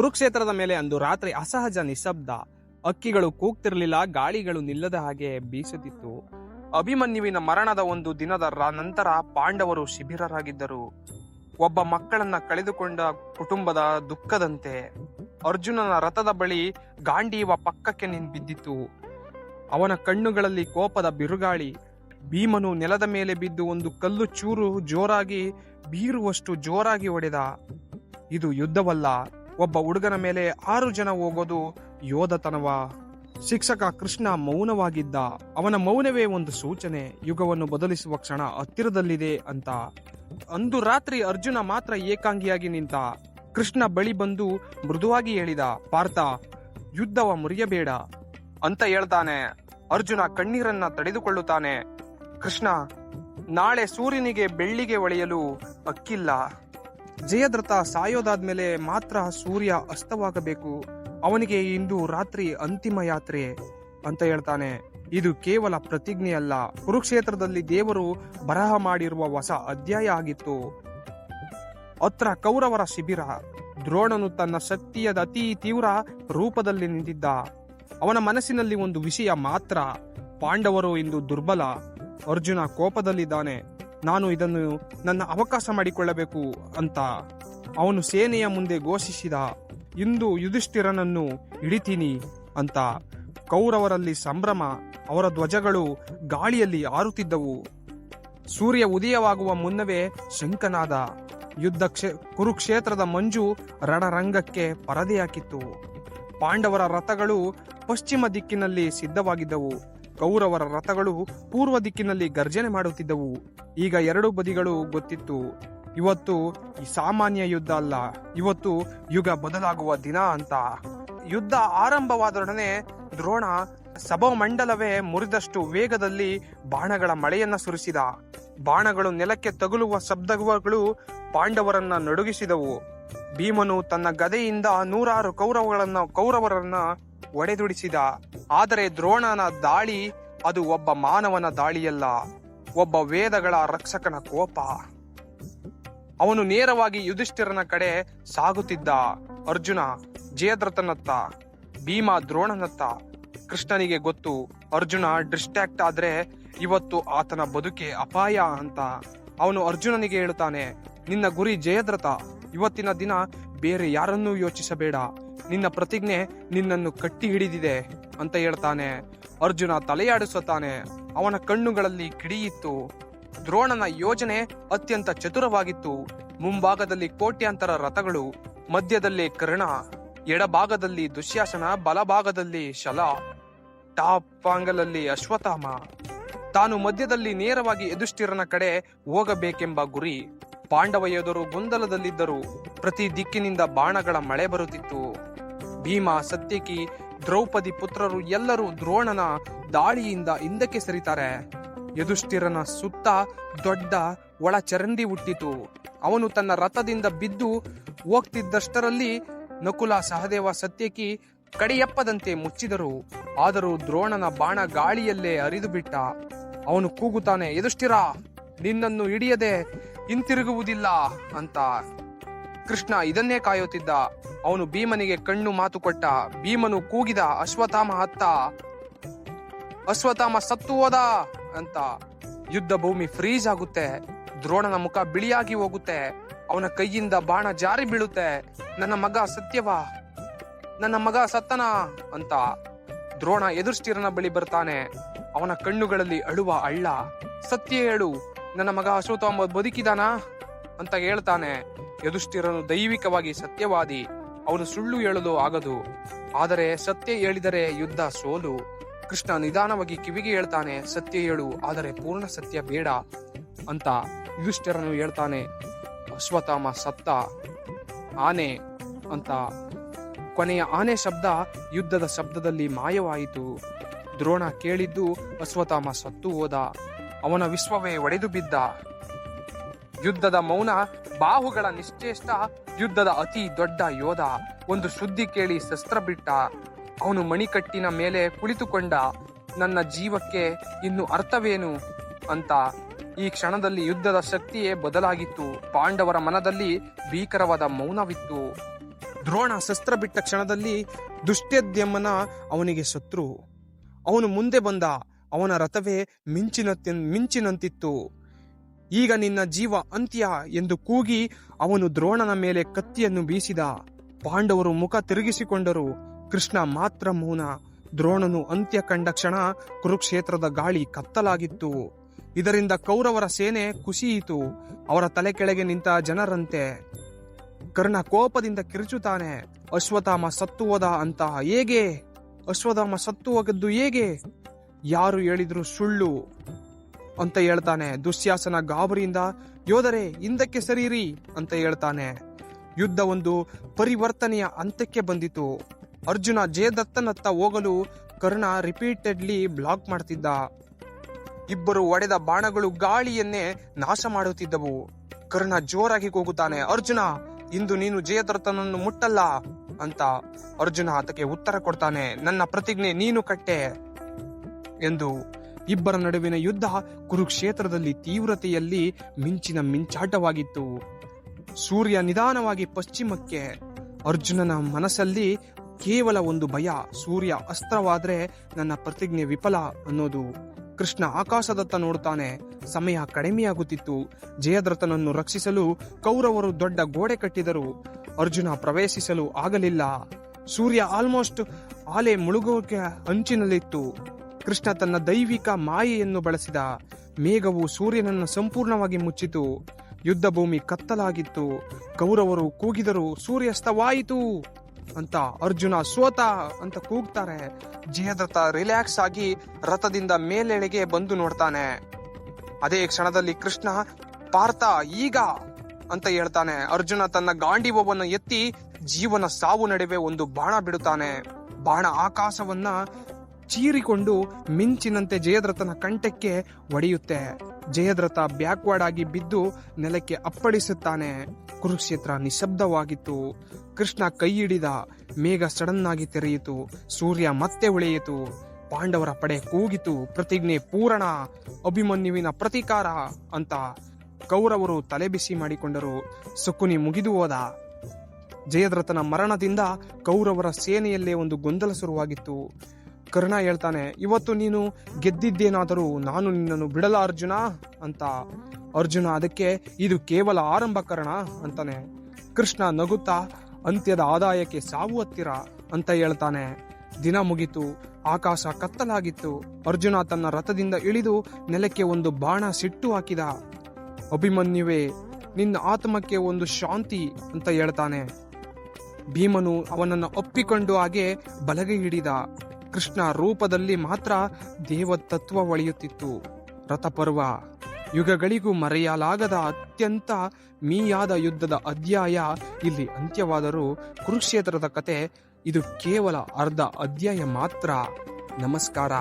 ಕುರುಕ್ಷೇತ್ರದ ಮೇಲೆ ಅಂದು ರಾತ್ರಿ ಅಸಹಜ ನಿಶಬ್ದ. ಅಕ್ಕಿಗಳು ಕೂಗ್ತಿರಲಿಲ್ಲ, ಗಾಳಿಗಳು ನಿಲ್ಲದ ಹಾಗೆ ಬೀಸುತ್ತಿತ್ತು. ಅಭಿಮನ್ಯುವಿನ ಮರಣದ ಒಂದು ದಿನದ ನಂತರ ಪಾಂಡವರು ಶಿಬಿರರಾಗಿದ್ದರು. ಒಬ್ಬ ಮಕ್ಕಳನ್ನ ಕಳೆದುಕೊಂಡ ಕುಟುಂಬದ ದುಃಖದಂತೆ ಅರ್ಜುನನ ರಥದ ಬಳಿ ಗಾಂಡೀವ ಪಕ್ಕಕ್ಕೆ ನಿನ್ ಬಿದ್ದಿತ್ತು. ಅವನ ಕಣ್ಣುಗಳಲ್ಲಿ ಕೋಪದ ಬಿರುಗಾಳಿ, ಭೀಮನು ನೆಲದ ಮೇಲೆ ಬಿದ್ದು ಒಂದು ಕಲ್ಲು ಚೂರು ಜೋರಾಗಿ, ಬೀರುವಷ್ಟು ಜೋರಾಗಿ ಒಡೆದ ಇದು ಯುದ್ಧವಲ್ಲ. ಒಬ್ಬ ಹುಡುಗನ ಮೇಲೆ ಆರು ಜನ ಹೋಗೋದು ಯೋಧತನವ. ಶಿಕ್ಷಕ ಕೃಷ್ಣ ಮೌನವಾಗಿದ್ದ. ಅವನ ಮೌನವೇ ಒಂದು ಸೂಚನೆ. ಯುಗವನ್ನು ಬದಲಿಸುವ ಕ್ಷಣ ಹತ್ತಿರದಲ್ಲಿದೆ ಅಂತ. ಅಂದು ರಾತ್ರಿ ಅರ್ಜುನ ಮಾತ್ರ ಏಕಾಂಗಿಯಾಗಿ ನಿಂತ. ಕೃಷ್ಣ ಬಳಿ ಬಂದು ಮೃದುವಾಗಿ ಹೇಳಿದ, ಪಾರ್ಥ, ಯುದ್ಧವ ಮುರಿಯಬೇಡ ಅಂತ ಹೇಳ್ತಾನೆ. ಅರ್ಜುನ ಕಣ್ಣೀರನ್ನ ತಡೆದುಕೊಳ್ಳುತ್ತಾನೆ. ಕೃಷ್ಣ, ನಾಳೆ ಸೂರ್ಯನಿಗೆ ಬೆಳ್ಳಿಗೆ ಒಳೆಯಲು ಅಕ್ಕಿಲ್ಲ ಜಯದ್ರಥ ಸಾಯೋದಾದ್ಮೇಲೆ ಮಾತ್ರ ಸೂರ್ಯ ಅಸ್ತವಾಗಬೇಕು. ಅವನಿಗೆ ಇಂದು ರಾತ್ರಿ ಅಂತಿಮ ಯಾತ್ರೆ ಅಂತ ಹೇಳ್ತಾನೆ. ಇದು ಕೇವಲ ಪ್ರತಿಜ್ಞೆ ಅಲ್ಲ. ಕುರುಕ್ಷೇತ್ರದಲ್ಲಿ ದೇವರು ಬರಹ ಮಾಡಿರುವ ಹೊಸ ಅಧ್ಯಾಯ ಆಗಿತ್ತು. ಅತ್ರ ಕೌರವರ ಶಿಬಿರ. ದ್ರೋಣನು ತನ್ನ ಶಕ್ತಿಯದ ಅತಿ ತೀವ್ರ ರೂಪದಲ್ಲಿ ನಿಂತಿದ್ದ. ಅವನ ಮನಸ್ಸಿನಲ್ಲಿ ಒಂದು ವಿಷಯ ಮಾತ್ರ. ಪಾಂಡವರು ಇಂದು ದುರ್ಬಲ. ಅರ್ಜುನ ಕೋಪದಲ್ಲಿದ್ದಾನೆ. ನಾನು ಇದನ್ನು ನನ್ನ ಅವಕಾಶ ಮಾಡಿಕೊಳ್ಳಬೇಕು ಅಂತ ಅವನು ಸೇನೆಯ ಮುಂದೆ ಘೋಷಿಸಿದ, ಇಂದು ಯುಧಿಷ್ಠಿರನನ್ನು ಹಿಡಿತೀನಿ ಅಂತ ಕೌರವರಲ್ಲಿ ಸಂಭ್ರಮ, ಅವರ ಧ್ವಜಗಳು ಗಾಳಿಯಲ್ಲಿ ಆರುತ್ತಿದ್ದವು. ಸೂರ್ಯ ಉದಯವಾಗುವ ಮುನ್ನವೇ ಶಂಕನಾದ ಯುದ್ಧ ಕ್ಷೇ, ಕುರುಕ್ಷೇತ್ರದ ಮಂಜು ರಣರಂಗಕ್ಕೆ ಪರದೆಯಾಕಿತ್ತು ಪಾಂಡವರ ರಥಗಳು ಪಶ್ಚಿಮ ದಿಕ್ಕಿನಲ್ಲಿ ಸಿದ್ಧವಾಗಿದ್ದವು. ಕೌರವರ ರಥಗಳು ಪೂರ್ವ ದಿಕ್ಕಿನಲ್ಲಿ ಗರ್ಜನೆ ಮಾಡುತ್ತಿದ್ದವು. ಈಗ ಎರಡು ಬದಿಗಳು ಗೊತ್ತಿತ್ತು. ಇವತ್ತು ಈ ಸಾಮಾನ್ಯ ಯುದ್ಧ ಅಲ್ಲ. ಇವತ್ತು ಯುಗ ಬದಲಾಗುವ ದಿನ ಅಂತ. ಯುದ್ಧ ಆರಂಭವಾದೊಡನೆ ದ್ರೋಣ ಸಭಾಮಂಡಲವೇ ಮುರಿದಷ್ಟು ವೇಗದಲ್ಲಿ ಬಾಣಗಳ ಮಳೆಯನ್ನ ಸುರಿಸಿದ. ಬಾಣಗಳು ನೆಲಕ್ಕೆ ತಗುಲುವ ಶಬ್ದಗಳು ಪಾಂಡವರನ್ನ ನಡುಗಿಸಿದವು. ಭೀಮನು ತನ್ನ ಗದೆಯಿಂದ ನೂರಾರು ಕೌರವಗಳನ್ನ ಕೌರವರನ್ನ ಒಡೆದುಡಿಸಿದ ಆದರೆ ದ್ರೋಣನ ದಾಳಿ ಅದು ಒಬ್ಬ ಮಾನವನ ದಾಳಿಯಲ್ಲ, ಒಬ್ಬ ವೇದಗಳ ರಕ್ಷಕನ ಕೋಪ. ಅವನು ನೇರವಾಗಿ ಯುಧಿಷ್ಠಿರನ ಕಡೆ ಸಾಗುತ್ತಿದ್ದ. ಅರ್ಜುನ ಜಯದ್ರಥನತ್ತ, ಭೀಮ ದ್ರೋಣನತ್ತ, ಕೃಷ್ಣನಿಗೆ ಗೊತ್ತು, ಅರ್ಜುನ ಡಿಸ್ಟ್ರಾಕ್ಟ್ ಆದ್ರೆ ಇವತ್ತು ಆತನ ಬದುಕೆ ಅಪಾಯ ಅಂತ. ಅವನು ಅರ್ಜುನನಿಗೆ ಹೇಳುತ್ತಾನೆ, ನಿನ್ನ ಗುರಿ ಜಯದ್ರಥ, ಇವತ್ತಿನ ದಿನ ಬೇರೆ ಯಾರನ್ನೂ ಯೋಚಿಸಬೇಡ. ನಿನ್ನ ಪ್ರತಿಜ್ಞೆ ನಿನ್ನನ್ನು ಕಟ್ಟಿ ಹಿಡಿದಿದೆ ಅಂತ ಹೇಳ್ತಾನೆ. ಅರ್ಜುನ ತಲೆಯಾಡಿಸುತ್ತಾನೆ ಅವನ ಕಣ್ಣುಗಳಲ್ಲಿ ಕಿಡಿಯಿತ್ತು. ದ್ರೋಣನ ಯೋಜನೆ ಅತ್ಯಂತ ಚತುರವಾಗಿತ್ತು. ಮುಂಭಾಗದಲ್ಲಿ ಕೋಟ್ಯಾಂತರ ರಥಗಳು, ಮಧ್ಯದಲ್ಲಿ ಕರ್ಣ, ಎಡಭಾಗದಲ್ಲಿ ದುಶ್ಯಾಸನ, ಬಲಭಾಗದಲ್ಲಿ ಶಲ, ಟಾಪ್ ಆಂಗಲಲ್ಲಿ ಅಶ್ವತ್ಥಾಮ. ತಾನು ಮಧ್ಯದಲ್ಲಿ ನೇರವಾಗಿ ಎದುಷ್ಟಿರನ ಕಡೆ ಹೋಗಬೇಕೆಂಬ ಗುರಿ ಪಾಂಡವ ಯೋಧರು ಗೊಂದಲದಲ್ಲಿದ್ದರು. ಪ್ರತಿ ದಿಕ್ಕಿನಿಂದ ಬಾಣಗಳ ಮಳೆ ಬರುತ್ತಿತ್ತು. ಭೀಮ ಸತ್ಯಕಿ, ದ್ರೌಪದಿ ಪುತ್ರರು ಎಲ್ಲರೂ ದ್ರೋಣನ ದಾಳಿಯಿಂದ ಹಿಂದಕ್ಕೆ ಸರಿತಾರೆ. ಯದುಷ್ಠಿರನ ಸುತ್ತ ದೊಡ್ಡ ಒಳ ಚರಂಡಿ ಹುಟ್ಟಿತು. ಅವನು ತನ್ನ ರಥದಿಂದ ಬಿದ್ದು ಹೋಗ್ತಿದ್ದಷ್ಟರಲ್ಲಿ ನಕುಲ ಸಹದೇವ ಸತ್ಯಕಿ ಕಡಿಯಪ್ಪದಂತೆ ಮುಚ್ಚಿದರು. ಆದರೂ ದ್ರೋಣನ ಬಾಣ ಗಾಳಿಯಲ್ಲೇ ಹರಿದು ಬಿಟ್ಟ ಅವನು ಕೂಗುತ್ತಾನೆ, ಯದುಷ್ಠಿರ, ನಿನ್ನನ್ನು ಹಿಡಿಯದೆ ಹಿಂತಿರುಗುವುದಿಲ್ಲ ಅಂತ ಕೃಷ್ಣ ಇದನ್ನೇ ಕಾಯುತ್ತಿದ್ದ. ಅವನು ಭೀಮನಿಗೆ ಕಣ್ಣು ಮಾತು ಕೊಟ್ಟ. ಭೀಮನು ಕೂಗಿದ ಅಶ್ವತ್ಥಾಮ ಹತ್ತ. ಅಶ್ವತ್ಥಾಮ ಸತ್ತು ಹೋದ ಅಂತ. ಯುದ್ಧ ಭೂಮಿ ಫ್ರೀಜ್ ಆಗುತ್ತೆ. ದ್ರೋಣನ ಮುಖ ಬಿಳಿಯಾಗಿ ಹೋಗುತ್ತೆ. ಅವನ ಕೈಯಿಂದ ಬಾಣ ಜಾರಿ ಬೀಳುತ್ತೆ. ನನ್ನ ಮಗ ಸತ್ಯವಾ. ನನ್ನ ಮಗ ಸತ್ತನ ಅಂತ. ದ್ರೋಣ ಎದುರ್ಷ್ಟಿರನ ಬಳಿ ಬರ್ತಾನೆ. ಅವನ ಕಣ್ಣುಗಳಲ್ಲಿ ಅಳುವ ಅಳ್ಳ. ಸತ್ಯ ಹೇಳು, ನನ್ನ ಮಗ ಅಶ್ವತ್ಥಾಮ ಬದುಕಿದಾನಾ? ಅಂತ ಹೇಳ್ತಾನೆ. ಯದುಷ್ಠಿರನು ದೈವಿಕವಾಗಿ ಸತ್ಯವಾದಿ. ಅವನು ಸುಳ್ಳು ಹೇಳಲು ಆಗದು. ಆದರೆ ಸತ್ಯ ಹೇಳಿದರೆ ಯುದ್ಧ ಸೋಲು. ಕೃಷ್ಣ ನಿಧಾನವಾಗಿ ಕಿವಿಗೆ ಹೇಳ್ತಾನೆ, ಸತ್ಯ ಹೇಳು, ಆದರೆ ಪೂರ್ಣ ಸತ್ಯ ಬೇಡ ಅಂತ ಯುಧಿಷ್ಠಿರನು ಹೇಳ್ತಾನೆ. ಅಶ್ವತ್ಥಾಮ ಸತ್ತ ಆನೆ ಅಂತ. ಕೊನೆಯ ಆನೆ ಶಬ್ದ ಯುದ್ಧದ ಶಬ್ದದಲ್ಲಿ ಮಾಯವಾಯಿತು. ದ್ರೋಣ ಕೇಳಿದ್ದು ಅಶ್ವತ್ಥಾಮ ಸತ್ತು ಹೋದ. ಅವನ ವಿಶ್ವವೇ ಒಡೆದು ಬಿದ್ದ. ಯುದ್ಧದ ಮೌನ, ಬಾಹುಗಳ ನಿಶ್ಚೇಷ್ಟ, ಯುದ್ಧದ ಅತಿ ದೊಡ್ಡ ಯೋಧ. ಒಂದು ಸುದ್ದಿ ಕೇಳಿ ಶಸ್ತ್ರ ಬಿಟ್ಟ. ಅವನು ಮಣಿಕಟ್ಟಿನ ಮೇಲೆ ಕುಳಿತುಕೊಂಡ. ನನ್ನ ಜೀವಕ್ಕೆ ಇನ್ನು ಅರ್ಥವೇನು ಅಂತ. ಈ ಕ್ಷಣದಲ್ಲಿ ಯುದ್ಧದ ಶಕ್ತಿಯೇ ಬದಲಾಗಿತ್ತು. ಪಾಂಡವರ ಮನದಲ್ಲಿ ಭೀಕರವಾದ ಮೌನವಿತ್ತು. ದ್ರೋಣ ಶಸ್ತ್ರ ಬಿಟ್ಟ ಕ್ಷಣದಲ್ಲಿ ದುಷ್ಟ್ಯದ್ಯಮನ ಅವನಿಗೆ ಶತ್ರು. ಅವನು ಮುಂದೆ ಬಂದ. ಅವನ ರಥವೇ ಮಿಂಚಿನ ಮಿಂಚಿನಂತಿತ್ತು. ಈಗ ನಿನ್ನ ಜೀವ ಅಂತ್ಯ ಎಂದು ಕೂಗಿ ಅವನು ದ್ರೋಣನ ಮೇಲೆ ಕತ್ತಿಯನ್ನು ಬೀಸಿದ. ಪಾಂಡವರು ಮುಖ ತಿರುಗಿಸಿಕೊಂಡರು. ಕೃಷ್ಣ ಮಾತ್ರ ಮೌನ. ದ್ರೋಣನು ಅಂತ್ಯ ಕಂಡ ಕ್ಷಣ ಕುರುಕ್ಷೇತ್ರದ ಗಾಳಿ ಕತ್ತಲಾಗಿತ್ತು. ಇದರಿಂದ ಕೌರವರ ಸೇನೆ ಕುಸಿಯಿತು. ಅವರ ತಲೆ ಕೆಳಗೆ ನಿಂತ ಜನರಂತೆ. ಕರ್ಣ ಕೋಪದಿಂದ ಕಿರುಚುತ್ತಾನೆ. ಅಶ್ವತ್ಥಾಮ ಸತ್ತು ಹೋದ ಅಂತ ಹೇಗೆ? ಅಶ್ವತ್ಥಾಮ ಸತ್ತು ಹೋಗದ್ದು ಹೇಗೆ? ಯಾರು ಹೇಳಿದ್ರು ಸುಳ್ಳು. ಅಂತ ಹೇಳ್ತಾನೆ. ದುಶ್ಯಾಸನ ಗಾಬರಿಯಿಂದ, ಯೋಧರೇ, ಹಿಂದಕ್ಕೆ ಸರಿರಿ ಅಂತ ಹೇಳ್ತಾನೆ. ಯುದ್ಧ ಒಂದು ಪರಿವರ್ತನೆಯ ಅಂತ್ಯಕ್ಕೆ ಬಂದಿತು. ಅರ್ಜುನ ಜಯದತ್ತನತ್ತ ಹೋಗಲು ಕರ್ಣ ರಿಪೀಟೆಡ್ಲಿ ಬ್ಲಾಕ್ ಮಾಡ್ತಿದ್ದ. ಇಬ್ಬರು ಒಡೆದ ಬಾಣಗಳು ಗಾಳಿಯನ್ನೇ ನಾಶ ಮಾಡುತ್ತಿದ್ದವು. ಕರ್ಣ ಜೋರಾಗಿ ಕೂಗುತ್ತಾನೆ, ಅರ್ಜುನ, ಇಂದು ನೀನು ಜಯದತ್ತನನ್ನು ಮುಟ್ಟಲ್ಲ ಅಂತ. ಅರ್ಜುನ ಆತಕ್ಕೆ ಉತ್ತರ ಕೊಡ್ತಾನೆ, ನನ್ನ ಪ್ರತಿಜ್ಞೆ ನೀನು ಕಟ್ಟೆ ಎಂದು. ಇಬ್ಬರ ನಡುವಿನ ಯುದ್ಧ ಕುರುಕ್ಷೇತ್ರದಲ್ಲಿ ತೀವ್ರತೆಯಲ್ಲಿ ಮಿಂಚಿನ ಮಿಂಚಾಟವಾಗಿತ್ತು. ಸೂರ್ಯ ನಿಧಾನವಾಗಿ ಪಶ್ಚಿಮಕ್ಕೆ, ಅರ್ಜುನನ ಮನಸ್ಸಲ್ಲಿ ಕೇವಲ ಒಂದು ಭಯ, ಸೂರ್ಯ ಅಸ್ತ್ರವಾದ್ರೆ ನನ್ನ ಪ್ರತಿಜ್ಞೆ ವಿಫಲ ಅನ್ನೋದು. ಕೃಷ್ಣ ಆಕಾಶದತ್ತ ನೋಡುತ್ತಾನೆ ಸಮಯ ಕಡಿಮೆಯಾಗುತ್ತಿತ್ತು. ಜಯದ್ರಥನನ್ನು ರಕ್ಷಿಸಲು ಕೌರವರು ದೊಡ್ಡ ಗೋಡೆ ಕಟ್ಟಿದರು. ಅರ್ಜುನ ಪ್ರವೇಶಿಸಲು ಆಗಲಿಲ್ಲ. ಸೂರ್ಯ ಆಲ್ಮೋಸ್ಟ್ ಆಲೆ ಮುಳುಗೋಕೆ ಅಂಚಿನಲ್ಲಿತ್ತು. ಕೃಷ್ಣ ತನ್ನ ದೈವಿಕ ಮಾಯೆಯನ್ನು ಬಳಸಿದ. ಮೇಘವು ಸೂರ್ಯನನ್ನು ಸಂಪೂರ್ಣವಾಗಿ ಮುಚ್ಚಿತು. ಯುದ್ಧ ಭೂಮಿ ಕತ್ತಲಾಗಿತ್ತು. ಕೌರವರು ಕೂಗಿದರು, ಸೂರ್ಯಾಸ್ತವಾಯಿತು ಅಂತ. ಅರ್ಜುನ, ಸೋತ ಅಂತ ಕೂಗ್ತಾರೆ. ಜಯದ್ರಥ ರಿಲ್ಯಾಕ್ಸ್ ಆಗಿ ರಥದಿಂದ ಮೇಲೆಳೆಗೆ ಬಂದು ನೋಡ್ತಾನೆ. ಅದೇ ಕ್ಷಣದಲ್ಲಿ ಕೃಷ್ಣ, ಪಾರ್ಥ, ಈಗ ಅಂತ ಹೇಳ್ತಾನೆ. ಅರ್ಜುನ ತನ್ನ ಗಾಂಡಿವವನ್ನು ಎತ್ತಿ ಜೀವನ ಸಾವು ನಡುವೆ ಒಂದು ಬಾಣ ಬಿಡುತ್ತಾನೆ. ಬಾಣ ಆಕಾಶವನ್ನ ಚೀರಿಕೊಂಡು ಮಿಂಚಿನಂತೆ ಜಯದ್ರಥನ ಕಂಠಕ್ಕೆ ಒಡೆಯುತ್ತೆ. ಜಯದ್ರಥ ಬ್ಯಾಕ್ವರ್ಡ್ ಆಗಿ ಬಿದ್ದು ನೆಲಕ್ಕೆ ಅಪ್ಪಳಿಸುತ್ತಾನೆ. ಕುರುಕ್ಷೇತ್ರ ನಿಶಬ್ದವಾಗಿತ್ತು. ಕೃಷ್ಣ ಕೈ ಹಿಡಿದ ಮೇಘ ಸಡನ್ ಆಗಿ ತೆರೆಯಿತು. ಸೂರ್ಯ ಮತ್ತೆ ಉಳಿಯಿತು ಪಾಂಡವರ ಪಡೆ ಕೂಗಿತು. ಪ್ರತಿಜ್ಞೆ ಪೂರಣ. ಅಭಿಮನ್ಯುವಿನ ಪ್ರತೀಕಾರ ಅಂತ ಕೌರವರು ತಲೆಬಿಸಿ ಮಾಡಿಕೊಂಡರು. ಸುಕುನಿ ಮುಗಿದು ಹೋದ. ಜಯದ್ರಥನ ಮರಣದಿಂದ ಕೌರವರ ಸೇನೆಯಲ್ಲೇ ಒಂದು ಗೊಂದಲ ಶುರುವಾಗಿತ್ತು. ಕರ್ಣ ಹೇಳ್ತಾನೆ, ಇವತ್ತು ನೀನು ಗೆದ್ದಿದ್ದೇನಾದರೂ ನಾನು ನಿನ್ನನ್ನು ಬಿಡಲ ಅರ್ಜುನ? ಅಂತ ಅರ್ಜುನ ಅದಕ್ಕೆ, ಇದು ಕೇವಲ ಆರಂಭ ಕರ್ಣ ಅಂತಾನೆ. ಕೃಷ್ಣ ನಗುತ್ತಾ, ಅಂತ್ಯದ ಆದಾಯಕ್ಕೆ ಸಾವು ಹತ್ತಿರ, ಅಂತ ಹೇಳ್ತಾನೆ. ದಿನ ಮುಗಿತು, ಆಕಾಶ ಕತ್ತಲಾಗಿತ್ತು. ಅರ್ಜುನ ತನ್ನ ರಥದಿಂದ ಇಳಿದು ನೆಲಕ್ಕೆ ಒಂದು ಬಾಣ ಸಿಟ್ಟು ಹಾಕಿದ. ಅಭಿಮನ್ಯುವೆ, ನಿನ್ನ ಆತ್ಮಕ್ಕೆ ಒಂದು ಶಾಂತಿ, ಅಂತ ಹೇಳ್ತಾನೆ. ಭೀಮನು ಅವನನ್ನು ಒಪ್ಪಿಕೊಂಡು ಹಾಗೆ ಬಲಗೆ ಹಿಡಿದ. ಕೃಷ್ಣ ರೂಪದಲ್ಲಿ ಮಾತ್ರ ದೇವತತ್ವ ಒಳೆಯುತ್ತಿತ್ತು. ರಥಪರ್ವ ಯುಗಗಳಿಗೂ ಮರೆಯಲಾಗದ ಅತ್ಯಂತ ಮೀಯಾದ ಯುದ್ಧದ ಅಧ್ಯಾಯ ಇಲ್ಲಿ ಅಂತ್ಯವಾದರೂ ಕುರುಕ್ಷೇತ್ರದ ಕತೆ ಇದು ಕೇವಲ ಅರ್ಧ ಅಧ್ಯಾಯ ಮಾತ್ರ. ನಮಸ್ಕಾರ.